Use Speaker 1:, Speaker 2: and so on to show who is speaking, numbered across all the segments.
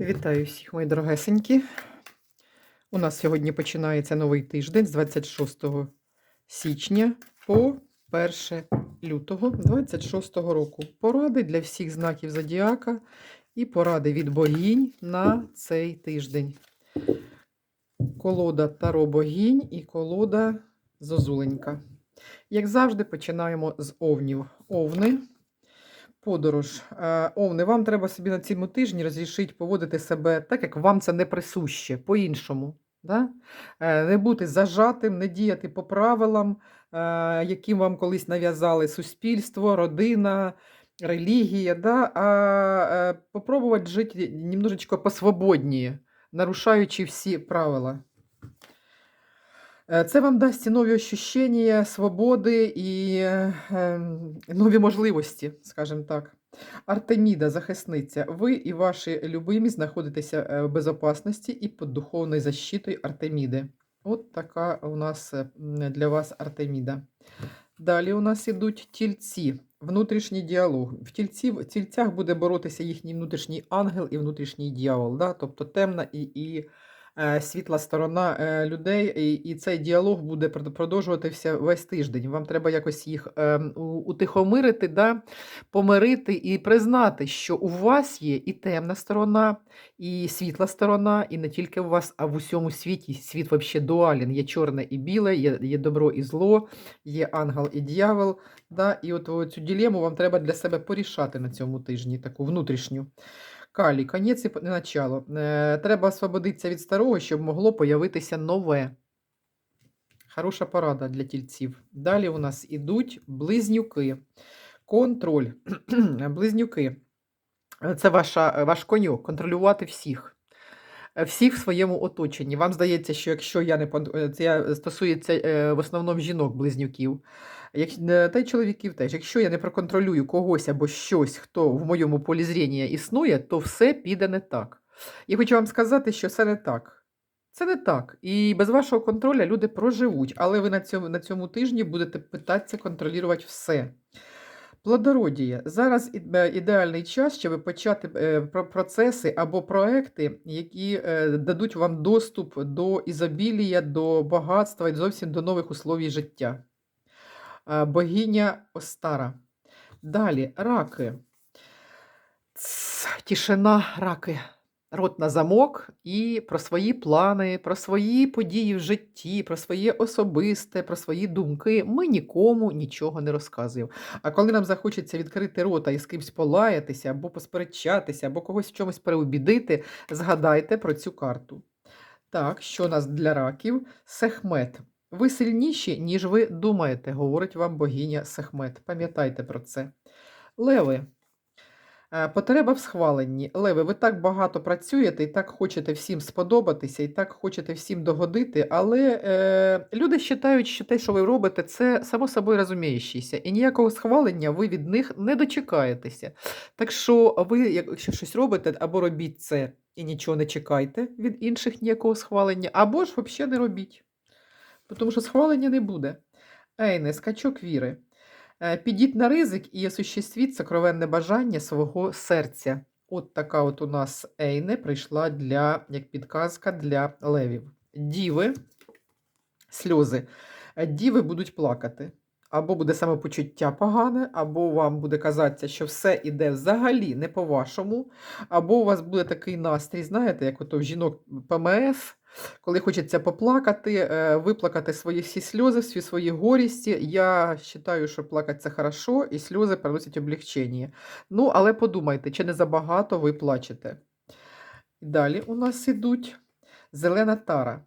Speaker 1: Вітаю всіх, мої дорогесенькі. У нас сьогодні починається новий тиждень з 26 січня по 1 лютого 26 року. Поради для всіх знаків зодіака і поради від богінь на цей тиждень. Колода Таро богінь і колода Зозуленька. Як завжди, починаємо з овнів. Овни. Подорож. Е, Овни, вам треба собі на цьому тижні розрішити поводити себе так, як вам це не присуще, по-іншому. Да? Е, Не бути зажатим, не діяти по правилам, е, яким вам колись нав'язали суспільство, родина, релігія, да? а попробувати жити немножечко посвободніше, нарушаючи всі правила. Е, Це вам дасть нові ощущення, свободи і е, ем, нові можливості, скажімо так. Артеміда, захисниця, ви і ваші любимі знаходитеся е, в безопасності і під духовною защитою Артеміди. От така у нас для вас Артеміда. Далі у нас ідуть тільці, внутрішній діалог. В, тільці, в тільцях буде боротися їхній внутрішній ангел і внутрішній дьявол, да? тобто темна і, і світла сторона е, людей, і, цей діалог буде продовжуватися весь тиждень. Вам треба якось їх е, утихомирити, да? помирити і признати, що у вас є і темна сторона, і світла сторона, і не тільки у вас, а в усьому світі. Світ взагалі дуален. Є чорне і біле, є, є добро і зло, є ангел і дьявол. Да? І от цю ділему вам треба для себе порішати на цьому тижні, таку внутрішню. Калі, конець і начало. Е, треба освободитися від старого, щоб могло появитися нове. Хороша порада для тільців. Далі у нас ідуть близнюки. Контроль. близнюки. Е, Це ваша, ваш коньок, контролювати всіх. Е, Всіх в своєму оточенні. Вам здається, що якщо я не е, це стосується е, в основному жінок-близнюків, як, е, та й чоловіків теж. Якщо я не проконтролюю когось або щось, хто в моєму полі зріння існує, то все піде не так. І хочу вам сказати, що це не так. Це не так. І без вашого контролю люди проживуть, але ви на цьому, на цьому тижні будете питатися контролювати все. Плодородіє. Зараз е, ідеальний час, щоб почати е, процеси або проекти, які дадуть вам доступ до ізобілія, до багатства і зовсім до нових условій життя. Е, Богиня Остара. Далі раки. Ц, Тишина раки. Рот на замок і про свої плани, про свої події в житті, про своє особисте, про свої думки. Ми нікому нічого не розказуємо. А коли нам захочеться відкрити рота і з кимсь полаятися, або посперечатися, або когось в чомусь переубідити, згадайте про цю карту. Так, що у нас для раків? Сехмет. Ви сильніші, ніж ви думаєте, говорить вам богиня Сехмет. Пам'ятайте про це. Леви. Е, Потреба в схваленні. Леви, ви так багато працюєте і так хочете всім сподобатися, і так хочете всім догодити, але е, люди вважають, що те, що ви робите, це само собою розуміючіся, і ніякого схвалення ви від них не дочекаєтеся. Так що ви, якщо щось робите, або робіть це і нічого не чекайте від інших ніякого схвалення, або ж взагалі не робіть. Тому що схвалення не буде. Ейне, скачок віри. Е, Підіть на ризик і осуществіть сокровенне бажання свого серця. От така от у нас Ейне прийшла для, як підказка для левів. Діви, сльози. Е, Діви будуть плакати. Або буде самопочуття погане, або вам буде казатися, що все іде взагалі не по-вашому, або у вас буде такий настрій, знаєте, як ото в жінок ПМС, коли хочеться поплакати, е, виплакати свої всі сльози, всі свої горісті. Я вважаю, що плакати це хорошо, і сльози приносять облегчення. Ну, але подумайте, чи не забагато ви плачете. Далі у нас ідуть зелена тара.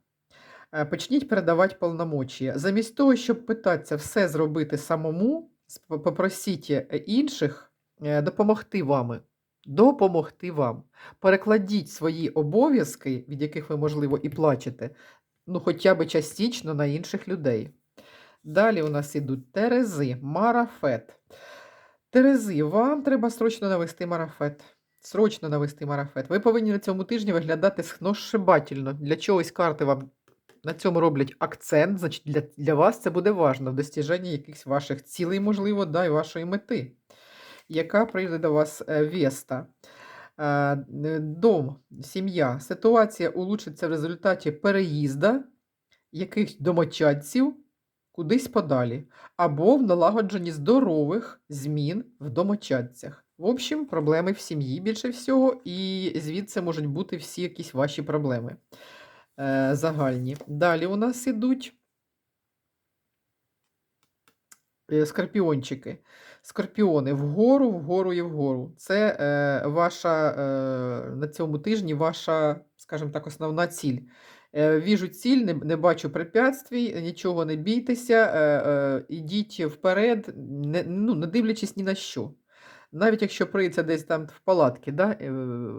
Speaker 1: Е, Почніть передавати повномочія. Замість того, щоб питатися все зробити самому, попросіть е, інших допомогти вами. Допомогти вам. Перекладіть свої обов'язки, від яких ви, можливо, і плачете, ну, хоча б частично на інших людей. Далі у нас ідуть терези, марафет. Терези, вам треба срочно навести марафет. Срочно навести марафет. Ви повинні на цьому тижні виглядати сношибательно. Для чогось карти вам на цьому роблять акцент, значить для, для вас це буде важливо в достіженні якихось ваших цілей, можливо, да, і вашої мети, яка прийде до вас е, Веста. Е, Дом, сім'я. Ситуація улучшиться в результаті переїзда якихось домочадців кудись подалі, або в налагодженні здорових змін в домочадцях. В общем, проблеми в сім'ї більше всього, і звідси можуть бути всі якісь ваші проблеми е, загальні. Далі у нас ідуть е, скорпіончики. Скорпіони вгору, вгору і вгору. Це е, ваша е, на цьому тижні ваша, скажімо так, основна ціль. Е, Віжу ціль, не, не бачу препятствій, нічого не бійтеся, е, е, ідіть вперед, не, ну, не дивлячись ні на що. Навіть якщо прийдеться десь там в палатки да, е,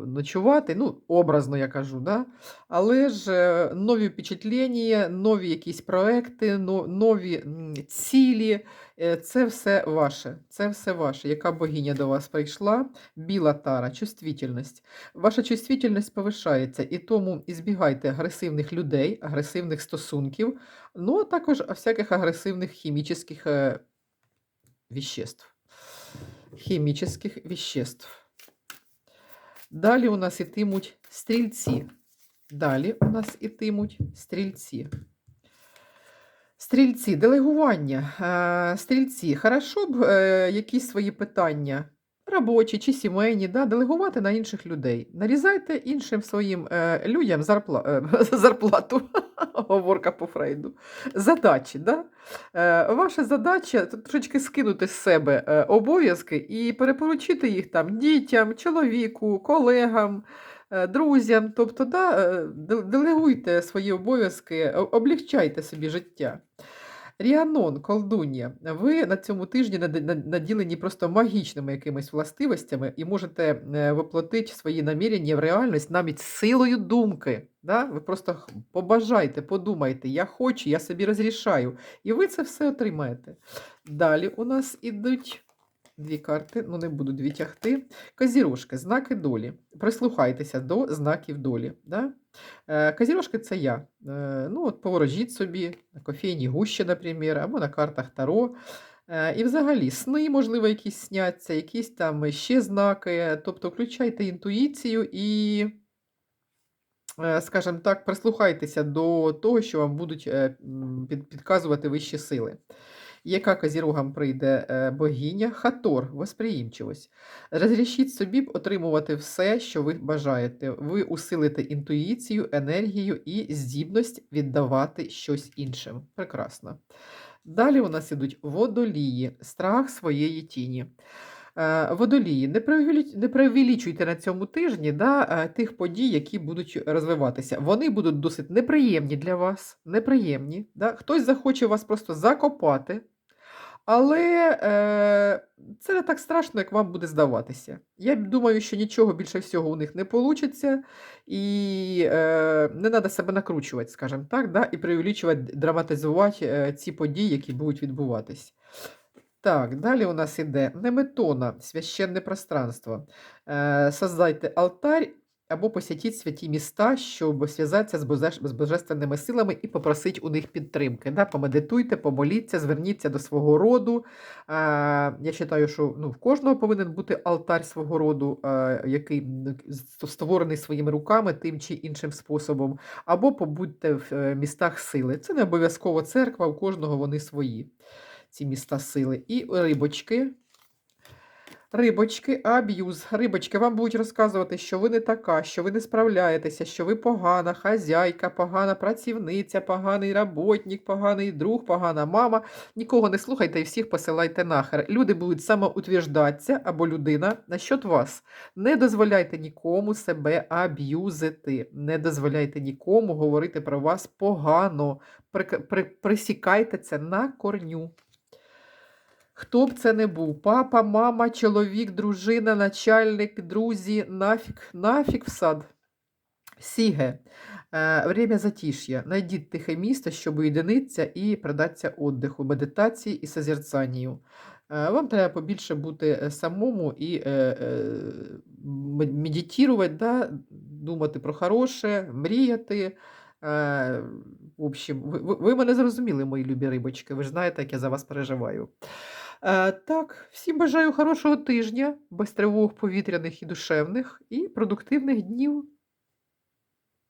Speaker 1: ночувати, ну, образно я кажу, да, але ж е, нові впечатлення, нові якісь проекти, нові цілі, е, це все ваше. Це все ваше. Яка богиня до вас прийшла? Біла тара, чувствительність. Ваша чувствительність повишається, і тому ізбігайте агресивних людей, агресивних стосунків, ну а також всяких агресивних хімічних е, Хімічних веществ. Далі у нас ітимуть стрільці. Далі у нас ітимуть стрільці. Стрільці, делегування. Е, Стрільці, хорошо б е, якісь свої питання, робочі чи сімейні, да, делегувати на інших людей. Нарізайте іншим своїм е, людям зарпла, е, зарплату, говорка по Фрейду, задачі. Да? Е, Ваша задача трошечки скинути з себе е, обов'язки і перепоручити їх там дітям, чоловіку, колегам, е, друзям. Тобто, да, е, делегуйте свої обов'язки, облегчайте собі життя. Ріанон, колдун'я, ви на цьому тижні наділені просто магічними якимись властивостями і можете е, воплотити свої намірення в реальність навіть силою думки. Да? Ви просто побажайте, подумайте, я хочу, я собі розрішаю. І ви це все отримаєте. Далі у нас ідуть дві карти, ну не буду дві тягти. Козірожки, знаки долі. Прислухайтеся до знаків долі. Да? Е, Козірожки це я. Е, Ну, от поворожіть собі на кофейній гущі, наприклад, або на картах Таро. Е, І взагалі сни, можливо, якісь сняться, якісь там ще знаки. Тобто включайте інтуїцію і, скажімо так, прислухайтеся до того, що вам будуть підказувати вищі сили. Яка козірогам прийде е, богиня? Хатор, восприємчивость. Розрішіть собі отримувати все, що ви бажаєте. Ви усилите інтуїцію, енергію і здібність віддавати щось іншим. Прекрасно. Далі у нас ідуть водолії, страх своєї тіні. Е, Водолії, не преувелич- преувеличуйте на цьому тижні да, е, тих подій, які будуть розвиватися. Вони будуть досить неприємні для вас. Неприємні. Да? Хтось захоче вас просто закопати, але е, це не так страшно, як вам буде здаватися. Я думаю, що нічого більше всього у них не вийде, і е, не треба себе накручувати, скажімо так, да? і преувеличувати, драматизувати е, ці події, які будуть відбуватись. Так, далі у нас іде неметона, священне пространство. Е, создайте алтарь або посітіть святі міста, щоб зв'язатися з, боже- з божественними силами і попросити у них підтримки. Да? Помедитуйте, помоліться, зверніться до свого роду. Е, я вважаю, що ну, в кожного повинен бути алтарь свого роду, е, який створений своїми руками тим чи іншим способом. Або побудьте в е, містах сили. Це не обов'язково церква, у кожного вони свої ці міста сили. І рибочки. Рибочки, аб'юз. Рибочки вам будуть розказувати, що ви не така, що ви не справляєтеся, що ви погана хазяйка, погана працівниця, поганий роботник, поганий друг, погана мама. Нікого не слухайте і всіх посилайте нахер. Люди будуть самоутверждатися або людина насчет вас. Не дозволяйте нікому себе аб'юзити. Не дозволяйте нікому говорити про вас погано. Присікайте це на корню. Хто б це не був, папа, мама, чоловік, дружина, начальник, друзі, нафіг, нафіг в сад. Сіге, е, время затиш'я. Найдіть тихе місце, щоб уєдинитися і предатися віддиху, медитації і созерцанню. Е, Вам треба побільше бути е, самому і медитувати, да? думати про хороше, мріяти. В общем, ви, ви мене зрозуміли, мої любі рибочки. Ви ж знаєте, як я за вас переживаю. Е, так, всім бажаю хорошого тижня, без тривог повітряних і душевних, і продуктивних днів.